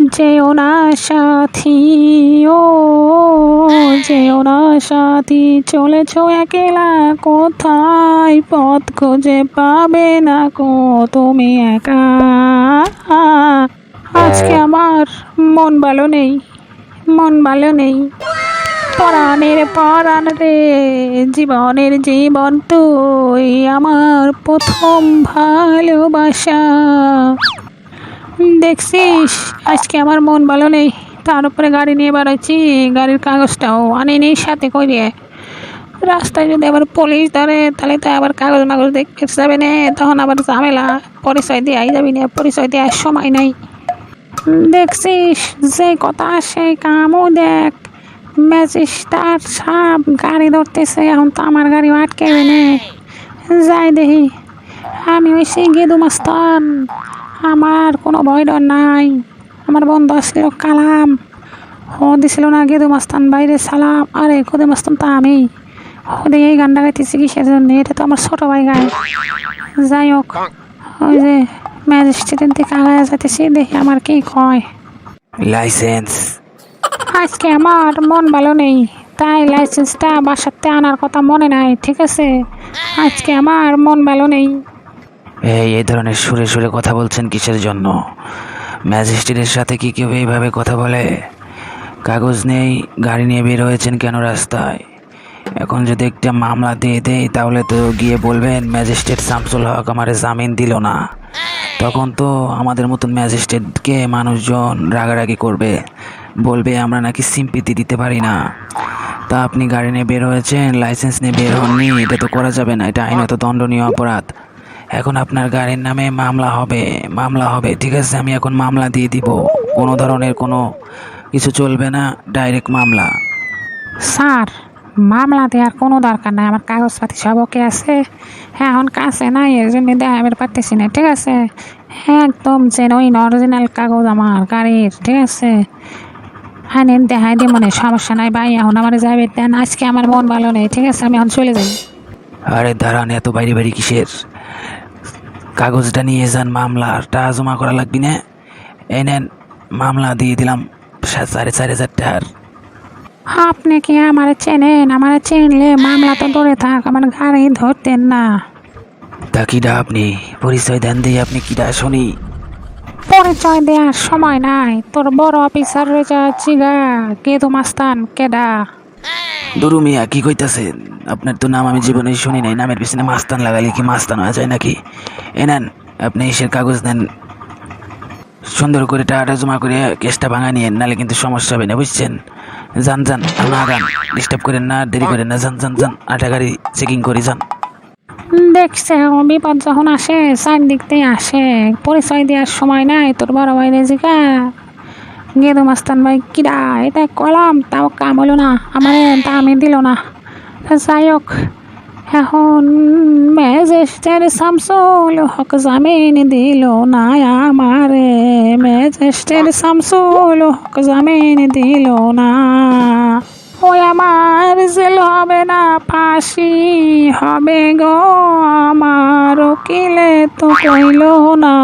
যেও না সাথী ও যেও না সাথী চলেছ একলা কোথায়? পথ খুঁজে পাবে না কো তুমি একা? আজকে আমার মন ভালো নেই মন ভালো নেই। পরাণের পরাণ রে জীবনের জীবন তুই আমার প্রথম ভালোবাসা। দেখছিস? আজকে আমার মন ভালো নেই। তার উপরে গাড়ি নিয়ে বেড়াচ্ছি। গাড়ির কাগজটাও আনিনি সাথে করে রাস্তায় যদি আবার পুলিশ ধরে, তাহলে তো আবার কাগজ মাগজ দেখতে যাবে না। তখন আবার ঝামেলা। পরিচয় দেওয়াই যাবি না। পরিচয় দেওয়ার সময় নাই। দেখছিস? যে কথা সেই কামও দেখ। ম্যাজিস্টার সাপ গাড়ি ধরতেছে। এখন তো আমার গাড়ি আটকে না। যাই দেখি। আমি ওই হয়েছি গেদু মাস্তান আমার কোনো ভয় ডর নাই। আমার বন্ধু আসছিল কালাম। ও দিছিল না গেদু মাস্তান বাইরে সালাম। আরে গেদু মাস্তান তা আমি। ওদের এই গানটা গাইতেছি কিসের জন্য এটা তো আমার ছোটো ভাই গায়। যাই হোক ওই যে ম্যাজিস্ট্রেটের দিকে আগায় যাইতেছি দেখি আমার কি কয় লাইসেন্স। আজকে আমার মন ভালো নেই তাই লাইসেন্সটা বাসাতে আনার কথা মনে নাই ঠিক আছে? আজকে আমার মন ভালো নেই। এই এই ধরনের সুরে সুরে কথা বলছেন কিসের জন্য? ম্যাজিস্ট্রেটের সাথে কি কেউ এইভাবে কথা বলে? কাগজ নেই, গাড়ি নিয়ে বের হয়েছেন কেন রাস্তায়? এখন যদি একটা মামলা দিয়ে দেয় তাহলে তো গিয়ে বলবেন, ম্যাজিস্ট্রেট শামসুল হক আমার জামিন দিল না। তখন তো আমাদের মতন ম্যাজিস্ট্রেটকে মানুষজন রাগারাগি করবে। বলবে, আমরা নাকি সিম্পিতি দিতে পারি না। তা আপনি গাড়ি নিয়ে বের হয়েছেন, লাইসেন্স নিয়ে বের হননি, এটা তো করা যাবে না, এটা আইনত দণ্ডনীয় অপরাধ। এখন আপনার গাড়ির নামে মামলা হবে মামলা হবে। ঠিক আছে আমি এখন মামলা দিয়ে দিব। কোনো ধরনের কোনো কিছু চলবে না ডাইরেক্ট মামলা। স্যার মামলা দেওয়ার কোনো দরকার নাই আমার কাগজপাতি সব ওকে আছে। হ্যাঁ এখন কাছে নাই এর জন্য দেখাবার পারতেছি না ঠিক আছে? হ্যাঁ একদম জেনুইন অরিজিনাল কাগজ আমার গাড়ির ঠিক আছে? হ্যাঁ নেন দেখাই দিয়ে মনে সমস্যা নাই ভাই এখন আমার যাবে দেন আজকে আমার মন ভালো নেই ঠিক আছে? আমি এখন চলে যাই। আরে দাঁড়ান এত বাইরে বাইরে কিসের? কাগজটা নিয়ে যান মামলাটা জমা করা লাগবি না। এই নেন মামলা দিয়ে দিলাম সাড়ে চার হাজার টাকার। আপনি কি আমার চেনেন? আমার চিনলে মামলা তো দূরে থাক আমার গাড়ি ধরতেন না। তা কিডা আপনি? পরিচয় দেন দিয়ে আপনি কিডা শুনি। পরিচয় দেওয়ার সময় নাই। তোর বড় অফিসার রয়েছে চিগা কেদু মাস্তান কেডা? দুরু মিয়া, কি কইতাছেন? আপনার তো নাম আমি জীবনে শুনি নাই। নামের পিছনে মাস্তান লাগালে কি মাস্তান হয়ে যায় নাকি? এ নেন, আপনি এসের কাগজ নেন সুন্দর করে টাকাটা জমা করে কেসটা ভাঙা নিয়ে নালে কিন্তু সমস্যা হবে না, বুঝছেন? যান যান না আগান ডিস্টার্ব করেন না, দেরি করেন না, যান যান যান। আটা গাড়ি চেকিং করে যান। দেখছে বিপদ যখন আসে, চারদিক দিয়ে আসে। পরিচয় দেওয়ার সময় নাই, তোর বড় ভাই রেজিকা গেদু মাস্তান ভাই, কিরা, এটা কলাম, তাও কাম হলো না, আমার দামই দিল না। যাই হোক, এখন ম্যাজিস্ট্রেট শামসুল হক জামিন দিল না আমারে। ম্যাজিস্ট্রেট শামসুল হক জামিন দিল না। ওই আমার জেল হবে না ফাঁসি হবে গো আমার উকিলে তো কইল না।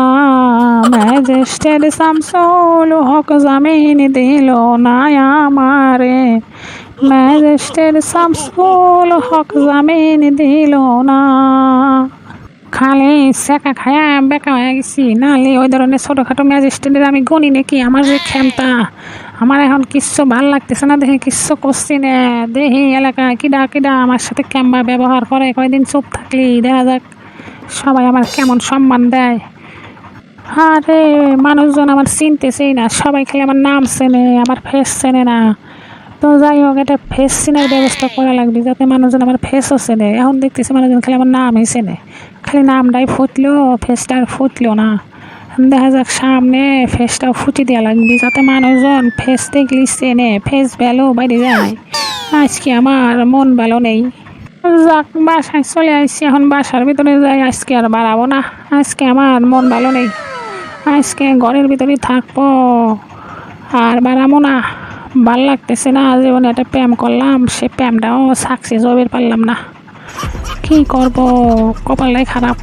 ম্যাজিস্ট্রেট শামসুল হক জামিন দিল না আমারে। ম্যাজিস্ট্রেট শামসুল হক জামিন দিল না। খালি সেকা খায়া বেকা হয়ে গেছি। নাহলে ওই ধরনের ছোটোখাটো ম্যাজিস্ট্রেটের আমি গণি নাকি? আমার যে ক্ষমতা। আমার এখন কিচ্ছু ভালো লাগতেছে না, দেখে কিচ্ছু করছি না। দেখি এলাকায় কিডা কিডা আমার সাথে কেমবা ব্যবহার করে, কয়দিন চুপ থাকলি, দেখা যাক সবাই আমার কেমন সম্মান দেয়। আরে, মানুষজন আমার চিনতেছেই না, সবাই খালি আমার নাম চেনে, আমার ফেস চেনে না। তো যাই হোক, এটা ফেস চেনার ব্যবস্থা করা লাগবে, যাতে মানুষজন আমার ফেসও চেনে। এখন দেখতেছি মানুষজন খালি আমার নামই চেনে। খালি নামটাই ফুটলো ফেসটা আর ফুটলো না। দেখা যাক সামনে ফেসটাও ফুটি দেওয়া লাগবে যাতে মানুষজন ফেস দেখলি চেনে ফেস ভ্যালু বাইরে যায়। আজকে আমার মন ভালো নেই। যাক, বাসায় চলে আসছি, এখন বাসার ভিতরে যাই, আজকে আর বাড়াবো না। আজকে আমার মন ভালো নেই। আজকে ঘরের ভিতরে থাকব। আর বাড়াবো না। ভালো লাগতেছে না, জীবনে একটা প্রেম করলাম সে প্রেমটাও সাকসেস হতে পারলাম না। কি করব? কপালটাই খারাপ।